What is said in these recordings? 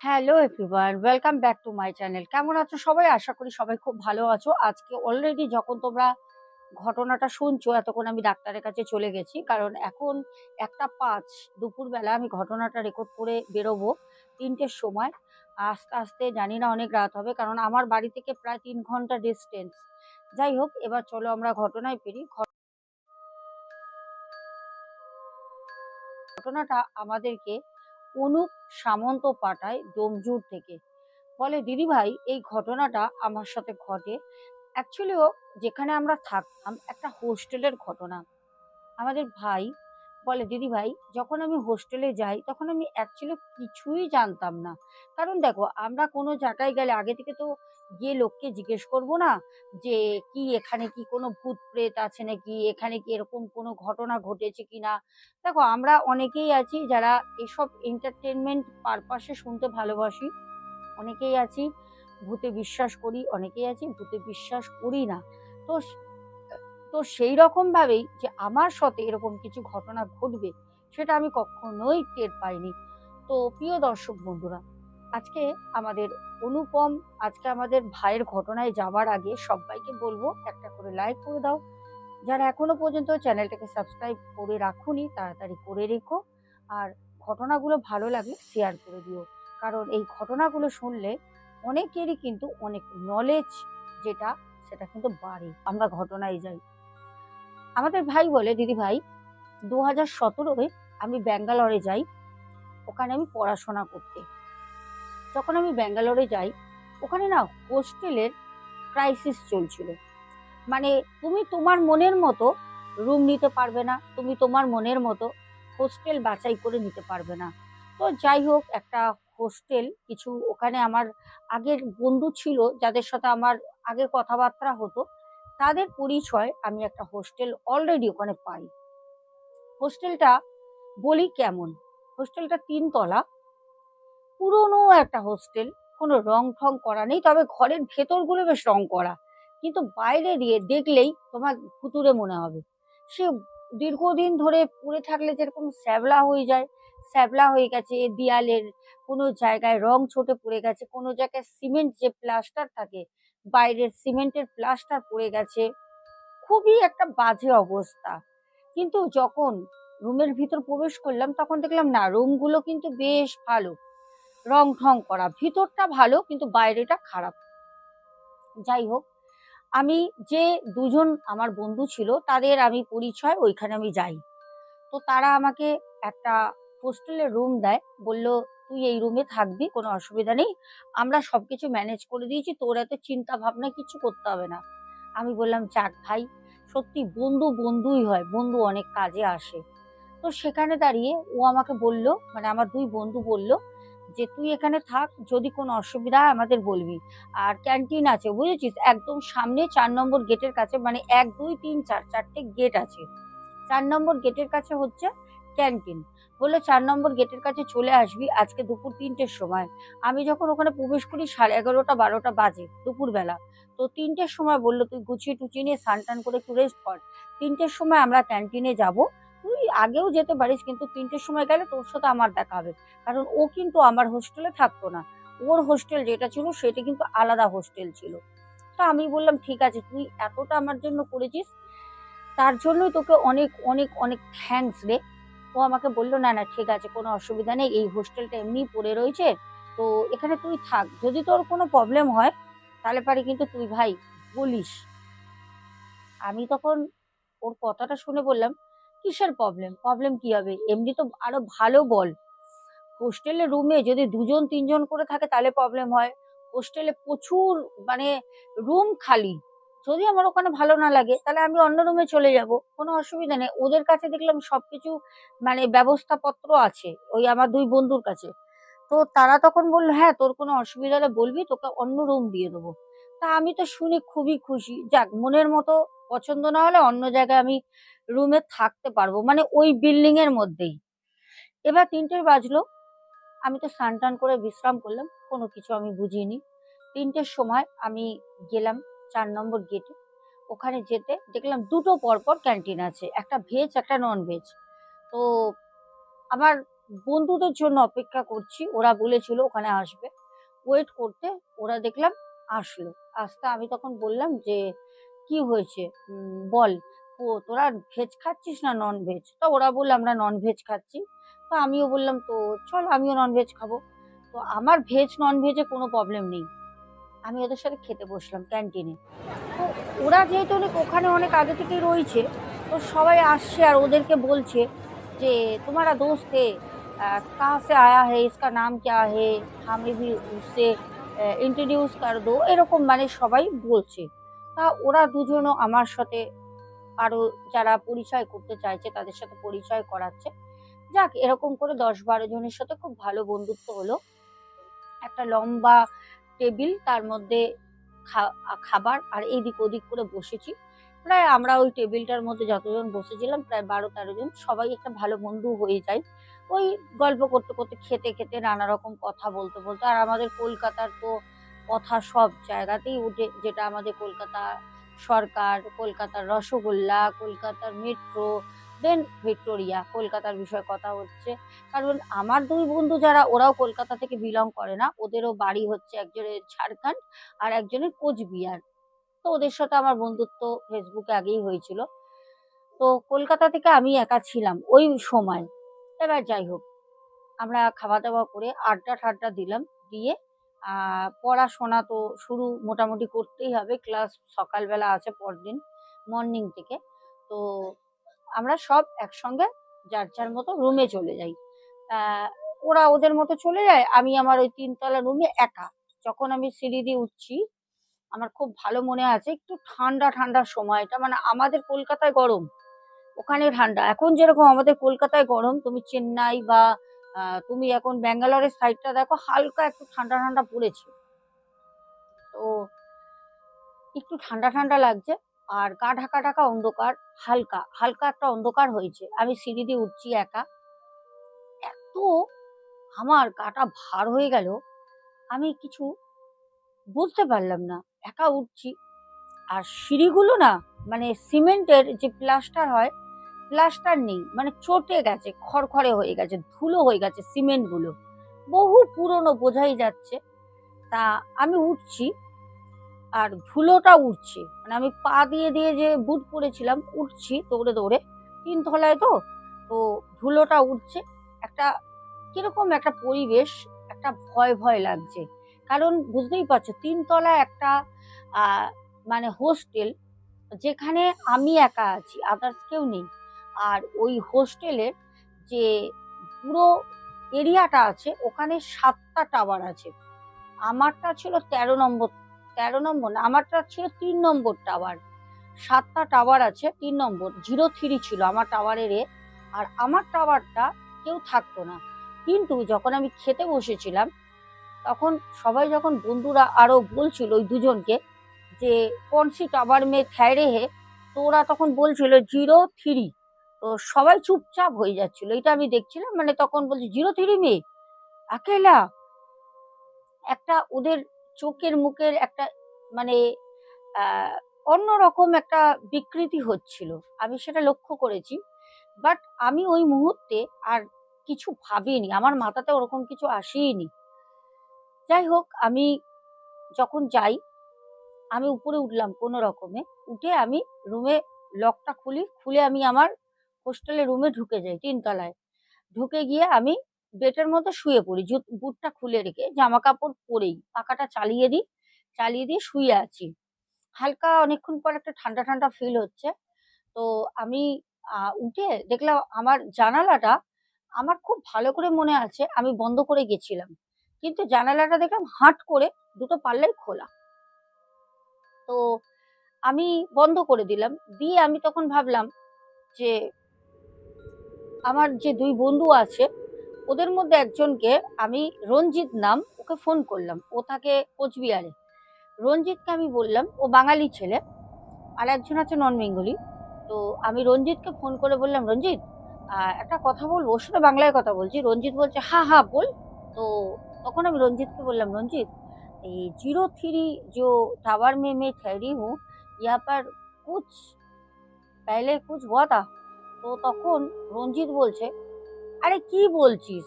Hello everyone welcome back to my channel কেমন আছো সবাই? আশা করি সবাই খুব ভালো আছো। আজকে অলরেডি যখন তোমরা ঘটনাটা শুনছো, এতক্ষণ আমি ডাক্তারের কাছে চলে গেছি। কারণ এখন একটা পাঁচ, দুপুরবেলা আমি ঘটনাটা রেকর্ড করে বেরোবো তিনটের সময়। আস্তে আস্তে জানি না অনেক রাত হবে, কারণ আমার বাড়ি থেকে প্রায় তিন ঘণ্টা ডিস্টেন্স যাই হোক, এবার চলো আমরা ঘটনায় ফিরি। ঘটনাটা আমাদেরকে অনুপ সামন্ত পাঠায় ডোমজুর থেকে। বলে দিদিভাই এই ঘটনাটা আমার সাথে ঘটে। অ্যাকচুয়ালিও যেখানে আমরা থাকতাম একটা হোস্টেলের ঘটনা। আমাদের ভাই বলে দিদিভাই যখন আমি হোস্টেলে যাই, তখন আমি অ্যাকচুয়ালি কিছুই জানতাম না। কারণ দেখো, আমরা কোনো জায়গায় গেলে আগে থেকে তো গিয়ে লোককে জিজ্ঞেস করব না যে, কি এখানে কি কোনো ভূত প্রেত আছে নাকি? এখানে কি এরকম কোনো ঘটনা ঘটেছে কি না? দেখো, আমরা অনেকেই আছি যারা এসব এন্টারটেনমেন্ট পারপাসে শুনতে ভালোবাসি। অনেকেই আছি, ভূতে বিশ্বাস করি, অনেকেই আছি, ভূতে বিশ্বাস করি না। তো তো সেই রকম ভাবেই যে আমার সাথে এরকম কিছু ঘটনা ঘটবে, সেটা আমি কখনোই টের পাইনি। তো প্রিয় দর্শক বন্ধুরা, আজকে আমাদের অনুপম, আজকে আমাদের ভাইয়ের ঘটনায় যাওয়ার আগে সবাইকে বলব একটা করে লাইক করে দাও। যারা এখনও পর্যন্ত চ্যানেলটাকে সাবস্ক্রাইব করে রাখুনি, তাড়াতাড়ি করে রেখো। আর ঘটনাগুলো ভালো লাগলে শেয়ার করে দিও। কারণ এই ঘটনাগুলো শুনলে অনেকেরই কিন্তু অনেক নলেজ যেটা, সেটা কিন্তু বাড়ে। আমরা ঘটনায় যাই। আমাদের ভাই বলে, দিদি ভাই দু হাজার সতেরোয় আমি ব্যাঙ্গালোরে যাই, ওখানে আমি পড়াশোনা করতে। যখন আমি ব্যাঙ্গালোরে যাই, ওখানে না হোস্টেলের ক্রাইসিস চলছিল। মানে তুমি তোমার মনের মতো রুম নিতে পারবে না, তুমি তোমার মনের মতো হোস্টেল বাছাই করে নিতে পারবে না। তো যাই হোক, একটা হোস্টেল কিছু ওখানে আমার আগের বন্ধু ছিল, যাদের সাথে আমার আগে কথাবার্তা হতো তাদের পরিচয় আমি একটা হোস্টেল অলরেডি ওখানে পাই। হোস্টেলটা বলি কেমন? হোস্টেলটা তিনতলা। পুরনো একটা হোস্টেল কোনো রং ঠং করা নেই, তবে ঘরের ভেতরগুলো বেশ রং করা। কিন্তু বাইরে দিয়ে দেখলেই তোমার ভুতুরে মনে হবে। সে দীর্ঘদিন ধরে পড়ে থাকলে যেরকম শ্যাবলা হয়ে যায়, শ্যাবলা হয়ে গেছে, দেয়ালের কোনো জায়গায় রং ছোটে পড়ে গেছে, কোনো জায়গায় সিমেন্ট যে প্লাস্টার থাকে বাইরের সিমেন্টের প্লাস্টার পড়ে গেছে। খুবই একটা বাজে অবস্থা। কিন্তু যখন রুমের ভিতর প্রবেশ করলাম, তখন দেখলাম না, রুমগুলো কিন্তু বেশ ভালো। রং ঠং করা। ভিতরটা ভালো, কিন্তু বাইরেটা খারাপ। যাই হোক, আমি যে দুজন আমার বন্ধু ছিল, তাদের আমি পরিচয়, ওইখানে আমি যাই। তো তারা আমাকে একটা হোস্টেলের রুম দেয়। বলল তুই এই রুমে থাকবি, কোনো অসুবিধা নেই। আমরা সব কিছু ম্যানেজ করে দিয়েছি, তোর এত চিন্তা ভাবনা কিছু করতে হবে না। আমি বললাম, যাক ভাই, সত্যি বন্ধু বন্ধুই হয়, বন্ধু অনেক কাজে আসে। তো সেখানে দাঁড়িয়ে ও আমাকে বলল মানে আমার দুই বন্ধু বলল যে, তুই এখানে থাক, যদি কোনো অসুবিধা হয় আমাদের বলবি। আর ক্যান্টিন আছে, বুঝেছিস? একদম সামনে চার নম্বর গেটের কাছে মানে এক, দুই, তিন, চার, চারটে গেট আছে। চার নম্বর গেটের কাছে হচ্ছে ক্যান্টিন। বলল, চার নম্বর গেটের কাছে চলে আসবি আজকে দুপুর তিনটের সময়। আমি যখন ওখানে প্রবেশ করি সাড়ে এগারোটা, বারোটা বাজে দুপুরবেলা। তো তিনটের সময় বলল, তুই গুছিয়ে টুচিয়ে নিয়ে স্নান টান করে একটু রেস্ট কর। তিনটের সময় আমরা ক্যান্টিনে যাব। তুই আগেও যেতে পারিস, কিন্তু তিনটের সময় গেলে তোর সাথে আমার দেখা হবে। কারণ ও কিন্তু আমার হোস্টেলে থাকতো না। ওর হোস্টেল যেটা ছিল, সেটা কিন্তু আলাদা হোস্টেল ছিল। তা আমি বললাম, ঠিক আছে, তুই এতটা আমার জন্য করেছিস, তার জন্যই তোকে অনেক অনেক অনেক থ্যাঙ্কস রে। ও আমাকে বলল, না না, ঠিক আছে, কোনো অসুবিধা নেই, এই হোস্টেলটা এমনি পড়ে রয়েছে, তো এখানে তুই থাক, যদি তোর কোনো প্রবলেম হয়, তাহলে পারি, কিন্তু তুই ভাই বলিস। আমি তখন ওর কথাটা শুনে বললাম, কিসের প্রবলেম প্রবলেম কি হবে? এমনি তো আরও ভালো বল। হোস্টেলের রুমে যদি দুজন, তিনজন করে থাকে, তাহলে প্রবলেম হয়। হোস্টেলে প্রচুর মানে রুম খালি। যদি আমার ওখানে ভালো না লাগে, তাহলে আমি অন্য রুমে চলে যাব। কোনো অসুবিধা নেই। ওদের কাছে দেখলাম সবকিছু মানে ব্যবস্থাপত্র আছে, ওই আমার দুই বন্ধুর কাছে। তো তারা তখন বলল হ্যাঁ তোর কোনো অসুবিধা হলে বলবি, তোকে অন্য রুম দিয়ে দেবো। তা আমি তো শুনে খুবই খুশি। যাক, মনের মতো পছন্দ না হলে অন্য জায়গায় আমি রুমে থাকতে পারব মানে ওই বিল্ডিং এর মধ্যেই। এবার তিনটে বাজলো। আমি তো স্নান টান করে বিশ্রাম করলাম, কোনো কিছু আমি বুঝিনি। তিনটের সময় আমি গেলাম। চার নম্বর গেটে ওখানে যেতে দেখলাম দুটো পরপর ক্যান্টিন আছে, একটা ভেজ একটা নন ভেজ তো আমার বন্ধুদের জন্য অপেক্ষা করছি, ওরা বলেছিল ওখানে আসবে। ওয়েট করতে ওরা দেখলাম আসলো। আসতে আমি তখন বললাম যে, কি হয়েছে? বল। ও, তোরা ভেজ খাচ্ছিস না নন ভেজ তো ওরা বলল, আমরা নন ভেজ খাচ্ছি। তো আমিও বললাম, তো চল আমিও নন ভেজ খাব। তো আমার ভেজ নন ভেজে কোনো প্রবলেম নেই। আমি ওদের সাথে খেতে বসলাম ক্যান্টিনে তো ওরা যেহেতু অনেক ওখানে অনেক আগে থেকেই রয়েছে, তো সবাই আসছে আর ওদেরকে বলছে যে, তোমারা দোস্ত কা সে আয়া হে? ইসকা নাম ক্যা হে? হামে ভি উসে ইন্ট্রোডিউস কর দো। এরকম মানে সবাই বলছে। তা ওরা দুজনও আমার সাথে আরও যারা পরিচয় করতে চাইছে, তাদের সাথে পরিচয় করাচ্ছে। যাক, এরকম করে দশ বারো জনের সাথে খুব ভালো বন্ধুত্ব হলো। একটা লম্বা টেবিল, তার মধ্যে খাবার আর এইদিক ওদিক করে বসেছি। প্রায় আমরা ওই টেবিলটার মধ্যে যতজন বসেছিলাম, প্রায় বারো তেরো জন। সবাই একটা ভালো বন্ধু হয়ে যায়। ওই গল্প করতে করতে, খেতে খেতে নানা রকম কথা বলতে বলতে, আর আমাদের কলকাতার তো কথা সব জায়গাতেই উঠে। যেটা আমাদের কলকাতা সরকার, কলকাতার রসগোল্লা, কলকাতার মেট্রো দেন ভিক্টোরিয়া, কলকাতার বিষয়ে কথা হচ্ছে। কারণ আমার দুই বন্ধু যারা, ওরাও কলকাতা থেকে বিলং করে না। ওদেরও বাড়ি হচ্ছে একজনের ঝাড়খণ্ড আর একজনের কোচবিহার। তো ওদের সাথে আমার বন্ধুত্ব ফেসবুকে আগেই হয়েছিল। তো কলকাতা থেকে আমি একা ছিলাম ওই সময়। এবার যাই হোক, আমরা খাওয়া দাওয়া করে আড্ডা ঠাড্ডা দিলাম দিয়ে পড়াশোনা তো শুরু মোটামুটি করতেই হবে। ক্লাস সকালবেলা আছে পরদিন মর্নিং থেকে। তো আমরা সব একসঙ্গে যার যার মতো রুমে চলে যাই। ওরা ওদের মতো চলে যায়, আমি আমার ওই তিনতলা রুমে একা। যখন আমি সিঁড়ি দিয়ে উঠছি, আমার খুব ভালো মনে আছে, একটু ঠান্ডা ঠান্ডা সময়টা মানে আমাদের কলকাতায় গরম, ওখানে ঠান্ডা। এখন যেরকম আমাদের কলকাতায় গরম, তুমি চেন্নাই বা তুমি এখন ব্যাঙ্গালোরের সাইডটা দেখো, হালকা একটু ঠান্ডা ঠান্ডা পড়েছে। তো, একটু ঠান্ডা ঠান্ডা লাগছে। আর গা ঢাকা ঢাকা অন্ধকার, হালকা হালকা একটা অন্ধকার হয়েছে। আমি সিঁড়ি দিয়ে উঠছি একা। এত আমার গাটা ভার হয়ে গেল, আমি কিছু বুঝতে পারলাম না। একা উঠছি। আর সিঁড়িগুলো না মানে সিমেন্টের যে প্লাস্টার হয়, প্লাস্টার নেই মানে চটে গেছে, খড়খড়ে হয়ে গেছে, ধুলো হয়ে গেছে সিমেন্টগুলো। বহু পুরনো বোঝাই যাচ্ছে। তা আমি উঠছি। আর ধুলোটা উঠছে মানে আমি পা দিয়ে দিয়ে যে বুট পরেছিলাম উঠছি দৌড়ে দৌড়ে, তিন তিনতলায় তো তো ধুলোটা উঠছে একটা কীরকম একটা পরিবেশ, একটা ভয় ভয় লাগছে। কারণ বুঝতেই পারছ তিনতলায় একটা মানে হোস্টেল, যেখানে আমি একা আছি আদার্স কেউ নেই। আর ওই হোস্টেলের যে পুরো এরিয়াটা আছে, ওখানে সাতটা টাওয়ার আছে। আমারটা ছিল তেরো নম্বর তেরো নম্বর না, আমারটা ছিল তিন নম্বর টাওয়ার সাতটা টাওয়ার আছে, তিন নম্বর। জিরো থ্রি ছিল আমার টাওয়ারের এ, আর আমার টাওয়ারটা কেউ থাকতো না। কিন্তু যখন আমি খেতে বসেছিলাম, তখন সবাই যখন বন্ধুরা আরও বলছিল ওই দুজনকে যে কনসি টাওয়ার মেয়ে ঠেরে হে? তো ওরা তখন বলছিল জিরো থ্রি তো সবাই চুপচাপ হয়ে যাচ্ছিল। এটা আমি দেখছিলাম মানে তখন বলছি জিরো থ্রি মে আকেলা একটা ওদের চোখের মুখের একটা মানে অন্যরকম একটা বিকৃতি হচ্ছিল। আমি সেটা লক্ষ্য করেছি। বাট আমি ওই মুহূর্তে আর কিছু ভাবিনি। আমার মাথাতে ওরকম কিছু আসেইনি। যাই হোক, আমি যখন যাই, আমি উপরে উঠলাম কোনো রকমে। উঠে আমি রুমে লকটা খুলি। খুলে আমি আমার হোস্টেলের রুমে ঢুকে যাই তিনতলায়। ঢুকে গিয়ে আমি বেডের মধ্যে শুয়ে পড়ি। বুটটা খুলে রেখে জামা কাপড় পরেই পাখাটা চালিয়ে দিই, চালিয়ে দিয়ে শুয়ে আছি। হালকা অনেকক্ষণ পর একটা ঠান্ডা ঠান্ডা ফিল হচ্ছে। তো আমি উঠে দেখলাম আমার জানালাটা আমার খুব ভালো করে মনে আছে, আমি বন্ধ করে গেছিলাম। কিন্তু জানালাটা দেখলাম হাট করে দুটো পাল্লাই খোলা। তো আমি বন্ধ করে দিলাম। দিয়ে আমি তখন ভাবলাম যে, আমার যে দুই বন্ধু আছে ওদের মধ্যে একজনকে আমি রঞ্জিত নাম ওকে ফোন করলাম ও থাকে কোচবিহারে রঞ্জিতকে আমি বললাম ও বাঙালি ছেলে আর একজন আছে নন বেঙ্গলি তো আমি রঞ্জিতকে ফোন করে বললাম রঞ্জিত আহ, একটা কথা বলবো ওর সাথে বাংলায় কথা বলছি রঞ্জিত বলছে হ্যাঁ হ্যাঁ বল তো তখন আমি রঞ্জিতকে বললাম রঞ্জিত ये जीरो थ्री जो टावर में मैं ठहरी हूँ यहाँ पर कुछ पहले कुछ हुआ था তো তখন রঞ্জিত বলছে আরে কি বলছিস?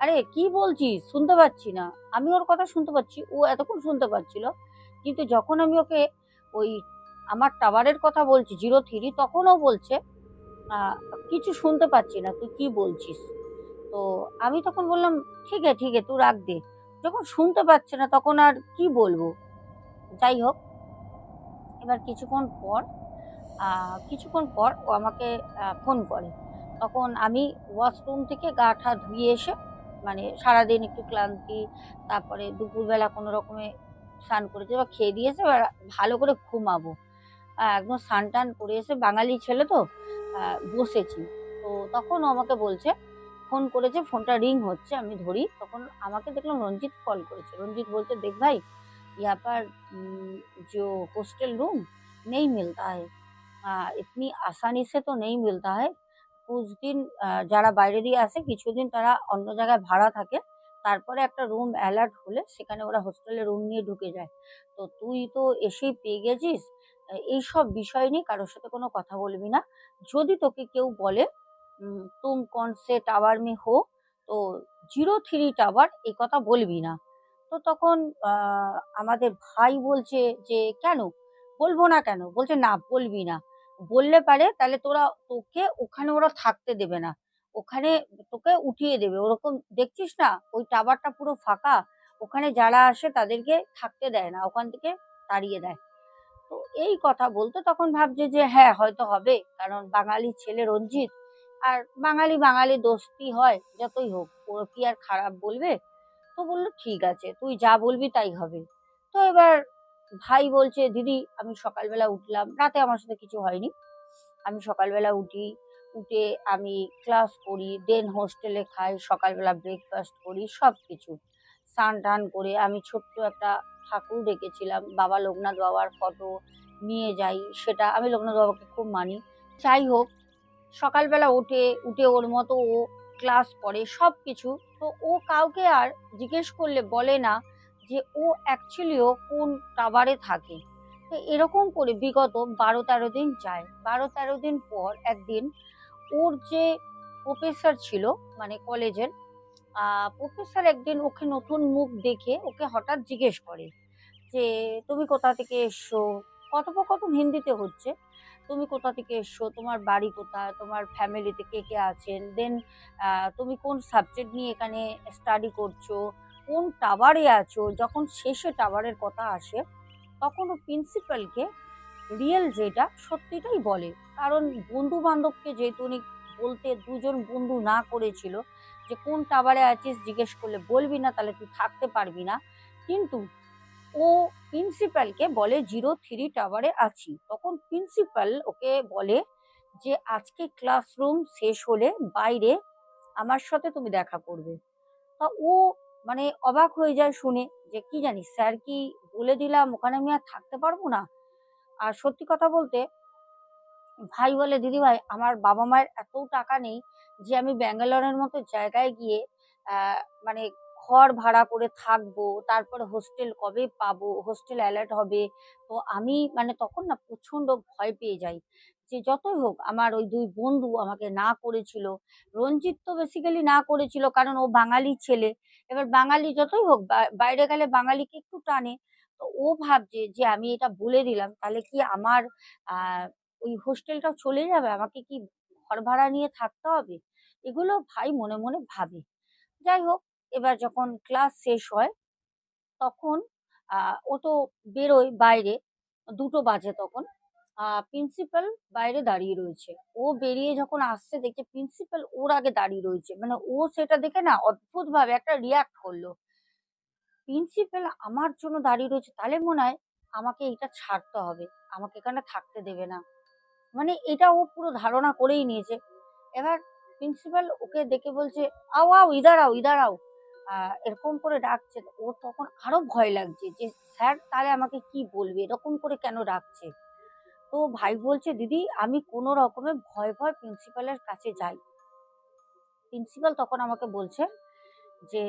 আরে কি বলছিস? শুনতে পাচ্ছি না। আমি ওর কথা শুনতে পাচ্ছি। ও এতক্ষণ শুনতে পাচ্ছিল। কিন্তু যখন আমি ওকে ওই আমার টাওয়ারের কথা বলছি, জিরো থ্রি তখনও বলছে কিছু শুনতে পাচ্ছি না। তুই কি বলছিস? তো আমি তখন বললাম, ঠিক আছে ঠিক আছে, তুই রাখ দে। যখন শুনতে পাচ্ছে না, তখন আর কি বলব? যাই হোক, এবার কিছুক্ষণ পর কিছুক্ষণ পর ও আমাকে ফোন করে। তখন আমি ওয়াশরুম থেকে গা ঠা ধুয়ে এসে মানে সারাদিন একটু ক্লান্তি তারপরে দুপুরবেলা কোনো রকমে স্নান করেছে বা খেয়ে দিয়েছে এবার ভালো করে ঘুমাবো আহ, একদম স্নান টান করে এসে বাঙালি ছেলে তো আহ, বসেছি তো তখন ও আমাকে বলছে ফোন করেছে ফোনটা রিং হচ্ছে আমি ধরি তখন আমাকে দেখলাম রঞ্জিত কল করেছে রঞ্জিত বলছে দেখ ভাই यहाँ पर हम्म, जो हॉस्टल रूम नहीं मिलता है आ, इतनी आसानी से तो नहीं मिलता है कुछ দিন যারা বাইরে দিয়ে আসে, কিছুদিন তারা অন্য জায়গায় ভাড়া থাকে। তারপরে একটা রুম অ্যালার্ট হলে সেখানে ওরা হোস্টেলে রুম নিয়ে ঢুকে যায়। তো তুই তো এসেই পেয়ে গেছিস। এইসব বিষয় নিয়ে কারোর সাথে কোনো কথা বলবি না। যদি তোকে কেউ বলে তুম কোন সে টাওয়ার মে হো? তো জিরো থ্রি টাওয়ার এই কথা বলবি না। তো তখন আমাদের ভাই বলছে যে, কেন? বলব না কেন? বলছে, না, বলবি না। বললে পারে, তাহলে তোরা তোকে ওখানে ওরা থাকতে দেবে না। ওখানে তোকে উঠিয়ে দেবে। ওরকম দেখছিস না? ওই টাওয়ারটা পুরো ফাঁকা। ওখানে যারা আসে তাদেরকে থাকতে দেয় না। ওখান থেকে তাড়িয়ে দেয়। তো এই কথা বলতে তখন ভাবছে যে হ্যাঁ হয়তো হবে। কারণ বাঙালি ছেলে রঞ্জিত। আর বাঙালি বাঙালি দোস্তি হয়, যতই হোক। ওর কি আর খারাপ বলবে? তো বলল, ঠিক আছে। তুই যা বলবি তাই হবে। তো এবার ভাই বলছে, দিদি, আমি সকালবেলা উঠলাম। রাতে আমার সাথে কিছু হয়নি। আমি সকালবেলা উঠি, উঠে আমি ক্লাস করি, দেন হোস্টেলে খাই, সকালবেলা ব্রেকফাস্ট করি সব কিছু স্নান টান করে আমি ছোট্ট একটা ঠাকুর রেখেছিলাম বাবা লোকনাথ বাবার ফটো নিয়ে যাই, সেটা আমি লোকনাথ বাবাকে খুব মানি। যাই হোক, সকালবেলা ওঠে উঠে ওর মতো ও ক্লাস করে সব কিছু তো ও কাউকে আর জিজ্ঞেস করলে বলে না। যে ও অ্যাকচুয়ালিও কোন টাওয়ারে থাকে। তো এরকম করে বিগত বারো তেরো দিন যায়। বারো তেরো দিন পর একদিন ওর যে প্রফেসর ছিল মানে কলেজের প্রফেসর একদিন ওকে নতুন মুখ দেখে ওকে হঠাৎ জিজ্ঞেস করে যে, তুমি কোথা থেকে এসো কথোপকথন হিন্দিতে হচ্ছে, তুমি কোথা থেকে এসছো? তোমার বাড়ি কোথায়? তোমার ফ্যামিলিতে কে কে আছেন? দেন তুমি কোন সাবজেক্ট নিয়ে এখানে স্টাডি করছ? কোন টাওয়ারে আছো, যখন শেষে টাওয়ারের কথা আসে, তখন ও প্রিন্সিপালকে রিয়েল যেটা সত্যিটাই বলে। কারণ বন্ধু বান্ধবকে যেহেতু উনি বলতে দুজন বন্ধু না করেছিল, যে কোন টাওয়ারে আছিস জিজ্ঞেস করলে বলবি না, তাহলে তুই থাকতে পারবি না। কিন্তু ও প্রিন্সিপালকে বলে, জিরো থ্রি টাওয়ারে আছি। তখন প্রিন্সিপাল ওকে বলে যে, আজকে ক্লাসরুম শেষ হলে বাইরে আমার সাথে তুমি দেখা করবে। তা ও মানে অবাক হয়ে যায় শুনে যে, কি জানি, স্যার কি বলে দিলাম? ওখানে আমি আর থাকতে পারব না? আর সত্যি কথা বলতে, ভাই বলে, দিদি ভাই, আমার বাবা মায়ের এত টাকা নেই যে, আমি ব্যাঙ্গালোরের মতো জায়গায় গিয়ে মানে ঘর ভাড়া করে থাকব, তারপরে হোস্টেল কবে পাবো, হোস্টেল অ্যালার্ট হবে? তো আমি মানে তখন না প্রচণ্ড ভয় পেয়ে যাই। যে যতই হোক আমার ওই দুই বন্ধু আমাকে না করেছিল, রঞ্জিত তো বেসিক্যালি না করেছিল কারণ ও বাঙালি ছেলে। এবার বাঙালি যতই হোক বাইরে গেলে বাঙালিকে একটু টানে, তো ও ভাবছে যে আমি এটা বলে দিলাম, তাহলে কি আমার ওই হোস্টেলটাও চলে যাবে? আমাকে কি ঘর ভাড়া নিয়ে থাকতে হবে? এগুলো ভাই মনে মনে ভাবে। যাই হোক, এবার যখন ক্লাস শেষ হয়, তখন ও তো বেরোয় বাইরে, দুটো বাজে তখন। প্রিন্সিপাল বাইরে দাঁড়িয়ে রয়েছে। ও বেরিয়ে যখন আসছে দেখে প্রিন্সিপাল ওর আগে দাঁড়িয়ে রয়েছে। মানে ও সেটা দেখে না অদ্ভুত ভাবে একটা রিয়াক্ট করল। প্রিন্সিপাল আমার জন্য দাঁড়িয়ে রয়েছে, তাহলে মনে হয় আমাকে এটা ছাড়তে হবে। আমাকে এখানে থাকতে দেবে না। মানে এটা ও পুরো ধারণা করেই নিয়েছে। এবার প্রিন্সিপাল ওকে দেখে বলছে, আও আও ইদার আও ইদার আও। এরকম করে ডাকছে। ওর তখন আরও ভয় লাগছে যে, স্যার, তাহলে আমাকে কি বলবে? এরকম করে কেন ডাকছে? তো ভাই বলছে, দিদি, আমি কোনো রকমে ভয় ভয় প্রিন্সিপালের কাছে যাই। প্রিন্সিপাল তখন আমাকে বলছে যে,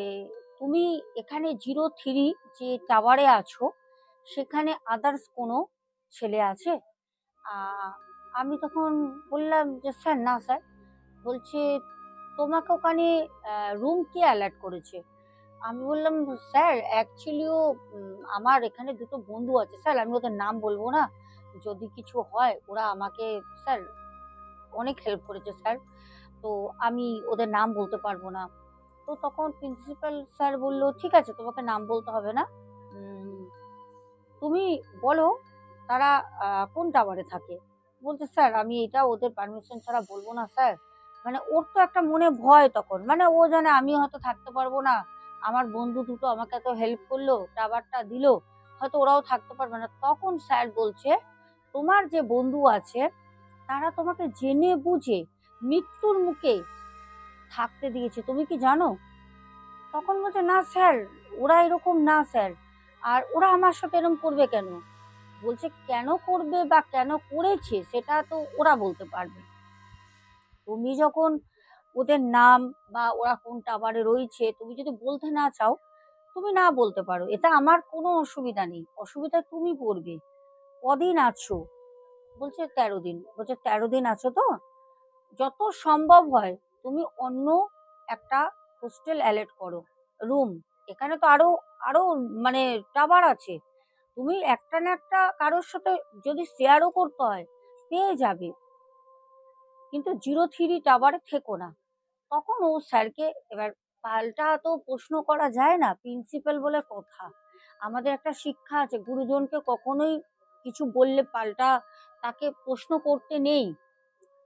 তুমি এখানে জিরো থ্রি যে টাওয়ারে আছো, সেখানে আদার্স কোনো ছেলে আছে? আমি তখন বললাম যে, স্যার, না স্যার। বলছে, তোমাকে ওখানে রুম কে অ্যালার্ট করেছে? আমি বললাম, স্যার অ্যাকচুয়ালিও আমার এখানে দুটো বন্ধু আছে। স্যার, আমি ওদের নাম বলব না। যদি কিছু হয়, ওরা আমাকে, স্যার, অনেক হেল্প করেছে, স্যার। তো আমি ওদের নাম বলতে পারব না। তো তখন প্রিন্সিপাল স্যার বলল, ঠিক আছে, তোমাকে নাম বলতে হবে না। তুমি বলো, তারা কোন টাওয়ারে থাকে? বলছে, স্যার, আমি এটা ওদের পারমিশন ছাড়া বলব না, স্যার। মানে ওর তো একটা মনে ভয় তখন। মানে ও জানে আমি হয়তো থাকতে পারব না। আমার বন্ধু দুটো আমাকে এত হেল্প করল টাওয়ারটা দিলো। হয়তো ওরাও থাকতে পারবে না। তখন স্যার বলছে তোমার যে বন্ধু আছে, তারা তোমাকে জেনে বুঝে মৃত্যুর মুখে থাকতে দিয়েছে। তুমি কি জানো? তখন বলছে, না স্যার, ওরা এরকম না স্যার। আর ওরা আমার সাথে এরকম করবে কেন? বলছে, কেন করবে বা কেন করেছে সেটা তো ওরা বলতে পারবে। তুমি যখন ওদের নাম বা ওরা কোন টাওয়ারে রয়েছে, তুমি যদি বলতে না চাও, তুমি না বলতে পারো। এটা আমার কোনো অসুবিধা নেই। অসুবিধা তুমি পড়বে। কদিন আছো? বলছে তেরো দিন। বলছে তেরো দিন আছো তো? যত সম্ভব হয়, তুমি অন্য একটা হোস্টেল অ্যালেট করো। রুম। এখানে তো আরও আরও মানে টাওয়ার আছে। তুমি একটা না একটা কারোর সাথে যদি শেয়ারও করতে হয়, পেয়ে যাবে। কিন্তু জিরো থ্রি টাওয়ারে থেকো না। তখন ও স্যারকে এবার পাল্টা তো প্রশ্ন করা যায় না প্রিন্সিপাল বলে কথা। আমাদের একটা শিক্ষা আছে, গুরুজনকে কখনোই কিছু বললে পাল্টা তাকে প্রশ্ন করতে নেই।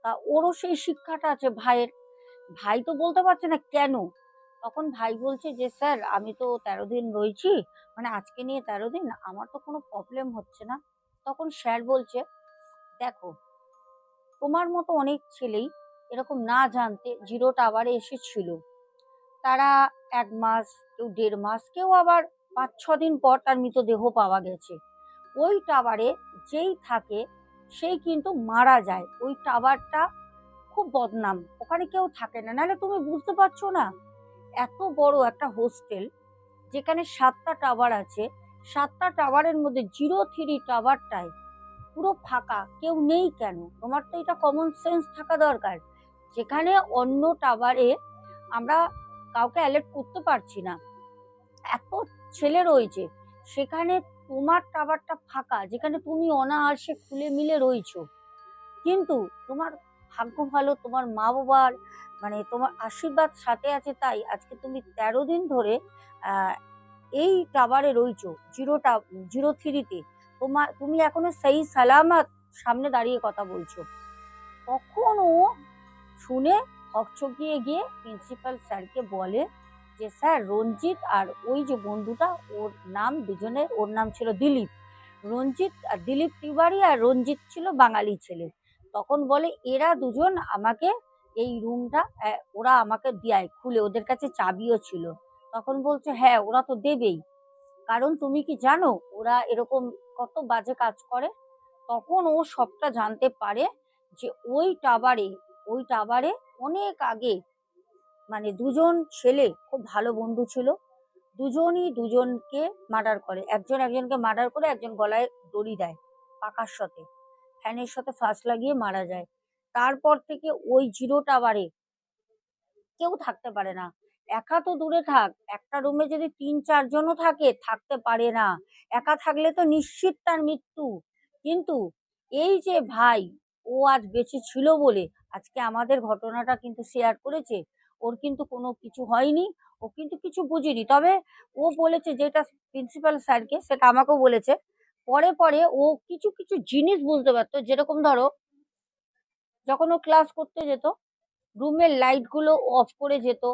তা ওরও সেই শিক্ষাটা আছে ভাইয়ের। ভাই তো বলতে পারছে না কেন? তখন ভাই বলছে যে, স্যার, আমি তো তেরো দিন রয়েছি মানে আজকে নিয়ে তেরো দিন, আমার তো কোনো প্রবলেম হচ্ছে না। তখন স্যার বলছে, দেখো, তোমার মতো অনেক ছেলেই এরকম না জানতে জিরো টাওয়ারে এসেছিল। তারা এক মাস, কেউ দেড় মাস, কেউ আবার পাঁচ ছ দিন পর তার মৃতদেহ পাওয়া গেছে। ওই টাওয়ারে যেই থাকে, সেই কিন্তু মারা যায়। ওই টাওয়ারটা খুব বদনাম। ওখানে কেউ থাকে না। নাহলে তুমি বুঝতে পারছ না, এত বড় একটা হোস্টেল, যেখানে সাতটা টাওয়ার আছে। সাতটা টাওয়ারের মধ্যে জিরো থ্রি টাওয়ারটায় পুরো ফাঁকা, কেউ নেই কেন? তোমার তো এটা কমন সেন্স থাকা দরকার। যেখানে অন্য টাওয়ারে আমরা কাউকে অ্যালার্ট করতে পারছি না। এত ছেলে রয়েছে, সেখানে তোমার টাওয়ারটা ফাঁকা, যেখানে তুমি অনায়াসে খুলে মিলে রয়েছো। কিন্তু তোমার ভাগ্য ভালো, তোমার মা বাবার মানে তোমার আশীর্বাদ সাথে আছে তাই আজকে তুমি তেরো দিন ধরে এই টাওয়ারে রয়েছো জিরোটা জিরো থ্রিতে। তোমার তুমি এখনও সেই সালামাত সামনে দাঁড়িয়ে কথা বলছো। তখন ও শুনে হকচকিয়ে গিয়ে প্রিন্সিপাল স্যারকে বলে যে স্যার রঞ্জিত আর ওই যে বন্ধুটা, ওর নাম দুজনের, ওর নাম ছিল দিলীপ। রঞ্জিত আর দিলীপ তিওয়ারি আর রঞ্জিত ছিল বাঙালি ছেলে। তখন বলে, এরা দুজন আমাকে এই রুমটা ওরা আমাকে দেয়, খুলে ওদের কাছে চাবিও ছিল। তখন বলছে হ্যাঁ ওরা তো দেবেই। কারণ তুমি কি জানো, ওরা এরকম কত বাজে কাজ করে? তখন ও সবটা জানতে পারে যে ওই টাওয়ারে ওই টাওয়ারে অনেক আগে মানে দুজন ছেলে খুব ভালো বন্ধু ছিল। দুজনই দুজনকে মার্ডার করে। একজন একজনকে মার্ডার করে একজন গলায় দড়ি দেয় পাকার সাথে। ফ্যানের সাথে ফাঁস লাগিয়ে মারা যায়। তারপর থেকে ওই জিরো টাওয়ারে কেউ থাকতে পারে না। একা তো দূরে থাক। একটা রুমে যদি তিন চারজনও থাকে, থাকতে পারে না। একা থাকলে তো নিশ্চিত তার মৃত্যু। কিন্তু এই যে ভাই, ও আজ বেঁচে ছিল বলে আজকে আমাদের ঘটনাটা কিন্তু শেয়ার করেছে। ওর কিন্তু কোনো কিছু হয়নি, ও কিন্তু কিছু বুঝিনি। তবে ও বলেছে যেটা প্রিন্সিপাল স্যারকে সেটা আমাকেও বলেছে। পরে পরে ও কিছু কিছু জিনিস বুঝতে পারতো। যেরকম ধরো, যখন ও ক্লাস করতে যেত রুমের লাইটগুলো অফ করে যেত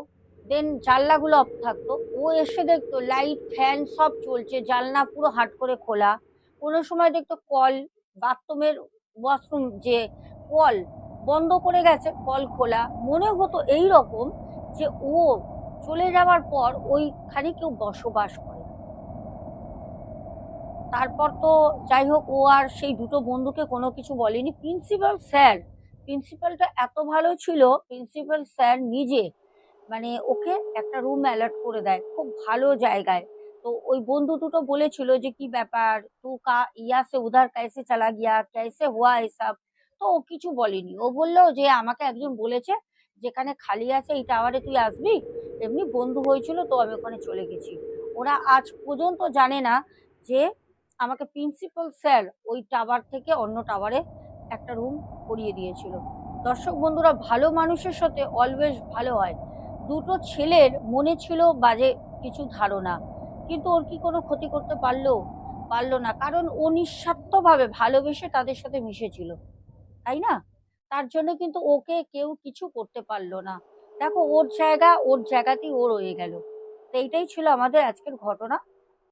দেন জানলাগুলো অফ থাকতো, ও এসে দেখতো লাইট ফ্যান সব চলছে, জানলা পুরো হাট করে খোলা। কোনো সময় দেখতো কল বাথরুমের ওয়াশরুম যে কল বন্ধ করে গেছে, কল খোলা। মনে হতো এই রকম যে ও চলে যাওয়ার পর ওইখানে কেউ বসবাস করে। তারপর তো যাই হোক, ও আর সেই দুটো বন্ধুকে কোনো কিছু বলেনি। প্রিন্সিপাল স্যার, প্রিন্সিপালটা এত ভালো ছিল, প্রিন্সিপাল স্যার নিজে মানে ওকে একটা রুম অ্যালার্ট করে দেয়, খুব ভালো জায়গায়। তো ওই বন্ধু দুটো বলেছিল যে, কি ব্যাপার? তু কা ইয়া সে উধার, কাইসে চালা গিয়া, কাইসে হওয়া এসব? তো ও কিছু বলেনি। ও বলল যে, আমাকে একজন বলেছে, যেখানে খালি আছে, এই টাওয়ারে তুই আসবি? এমনি বন্ধু হয়েছিল তো আমি ওখানে চলে গেছি। ওরা আজ পর্যন্ত জানে না যে, আমাকে প্রিন্সিপাল স্যার ওই টাওয়ার থেকে অন্য টাওয়ারে একটা রুম করিয়ে দিয়েছিল। দর্শক বন্ধুরা, ভালো মানুষের সাথে অলওয়েজ ভালো হয়। দুটো ছেলের মনে ছিল বাজে কিছু ধারণা, কিন্তু ওর কি কোনো ক্ষতি করতে পারল? পারল না, কারণ ও নিঃস্বার্থভাবে ভালোবেসে তাদের সাথে মিশেছিল। তাই না? তার জন্য কিন্তু ওকে কেউ কিছু করতে পারল না। দেখো, ওর জায়গা, ওর জায়গাতেই ও রয়ে গেল। তো এইটাই ছিল আমাদের আজকের ঘটনা।